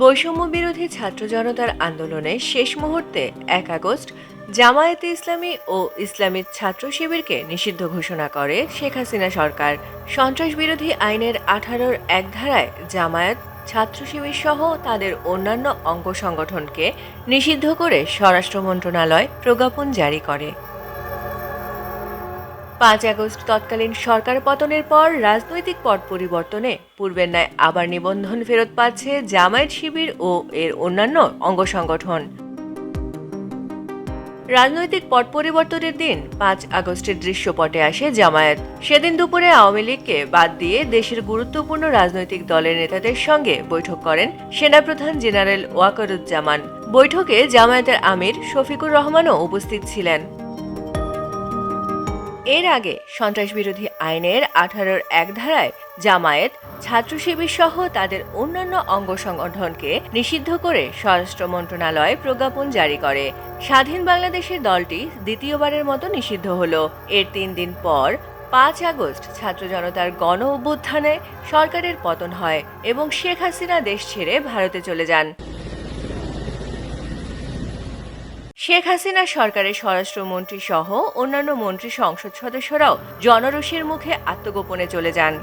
বৈষম্য বিরোধী ছাত্র জনতার আন্দোলনে শেষ মুহূর্তে এক আগস্ট জামায়াতে ইসলামী ও ইসলামী ছাত্র শিবিরকে নিষিদ্ধ ঘোষণা করে শেখ হাসিনা সরকার। সন্ত্রাস বিরোধী আইনের আঠারোর এক ধারায় জামায়াত ছাত্র শিবির সহ তাদের অন্যান্য অঙ্গ সংগঠনকে নিষিদ্ধ করে স্বরাষ্ট্র মন্ত্রণালয় প্রজ্ঞাপন জারি করে। পাঁচ আগস্ট তৎকালীন সরকার পতনের পর রাজনৈতিক পট পরিবর্তনে পূর্বের ন্যায় আবার নিবন্ধন ফেরত পাচ্ছে জামায়াত শিবির ও এর অন্যান্য অঙ্গ সংগঠন। রাজনৈতিক পট পরিবর্তনের দিন পাঁচ আগস্টের দৃশ্যপটে আসে জামায়াত। সেদিন দুপুরে আওয়ামী লীগকে বাদ দিয়ে দেশের গুরুত্বপূর্ণ রাজনৈতিক দলের নেতাদের সঙ্গে বৈঠক করেন সেনাপ্রধান জেনারেল ওয়াকারুজ্জামান। বৈঠকে জামায়াতের আমির শফিকুর রহমানও উপস্থিত ছিলেন। এর আগে সন্ত্রাস বিরোধী আইনের আঠারোর এক ধারায় জামায়াত ছাত্র শিবির সহ তাদের অন্যান্য অঙ্গ সংগঠনকে নিষিদ্ধ করে স্বরাষ্ট্র মন্ত্রণালয় প্রজ্ঞাপন জারি করে। স্বাধীন বাংলাদেশের দলটি দ্বিতীয়বারের মতো নিষিদ্ধ হলো। এর তিন দিন পর পাঁচ আগস্ট ছাত্র জনতার গণ অভ্যুত্থানে সরকারের পতন হয় এবং শেখ হাসিনা দেশ ছেড়ে ভারতে চলে যান। শেখ হাসিনা সরকারের স্বরাষ্ট্রমন্ত্রী সহ অন্যান্য মন্ত্রী সংসদ সদস্যরাও জনরোষের মুখে আত্মগোপনে চলে যান।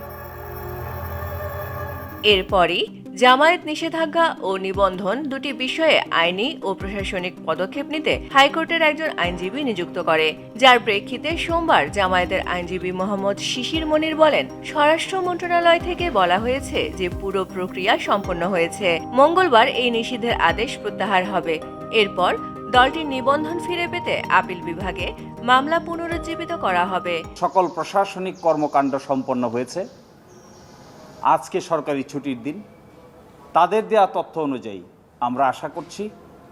এরপরই জামায়াত নিষেধাজ্ঞা ও নিবন্ধন দুটি বিষয়ে আইনি ও প্রশাসনিক পদক্ষেপ নিতে হাইকোর্টের একজন আইনজীবী নিযুক্ত করে। যার প্রেক্ষিতে সোমবার জামায়াতের আইনজীবী মোহাম্মদ শিশির মনির বলেন, স্বরাষ্ট্র মন্ত্রণালয় থেকে বলা হয়েছে যে পুরো প্রক্রিয়া সম্পন্ন হয়েছে। মঙ্গলবার এই নিষিদ্ধের আদেশ প্রত্যাহার হবে। এরপর দলটির নিবন্ধন ফিরে পেতে আপিল বিভাগে মামলা পুনরুজ্জীবিত করা হবে। সকল প্রশাসনিক কর্মকাণ্ড সম্পন্ন হয়েছে। আজকে সরকারি ছুটির দিন। তাদের দেয়া তথ্য অনুযায়ী আমরা আশা করছি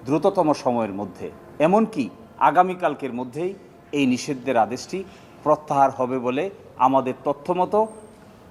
দ্রুততম সময়ের মধ্যে, এমনকি আগামীকালকের মধ্যেই এই নিষিদ্ধের আদেশটি প্রত্যাহার হবে বলে আমাদের তথ্য মতো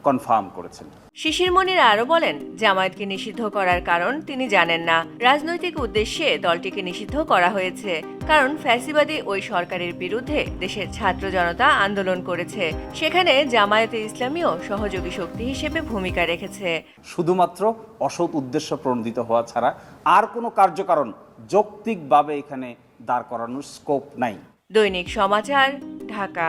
কনফার্ম করেছেন। শিশির মনির আরও বলেন জামায়াতকে নিষিদ্ধ করার কারণ তিনি জানেন না। রাজনৈতিক উদ্দেশ্যে দলটিকে নিষিদ্ধ করা হয়েছে কারণ ফ্যাসিবাদী ওই সরকারের বিরুদ্ধে দেশের ছাত্র জনতা আন্দোলন করেছে। সেখানে জামায়াতে ইসলামীও সহযোগী শক্তি হিসেবে ভূমিকা রেখেছে। শুধুমাত্র অসৎ উদ্দেশ্য প্রণোদিত হওয়া ছাড়া আর কোনো কার্যকারণ যৌক্তিকভাবে এখানে দাঁড় করানোর স্কোপ নাই। দৈনিক সমাচার ঢাকা।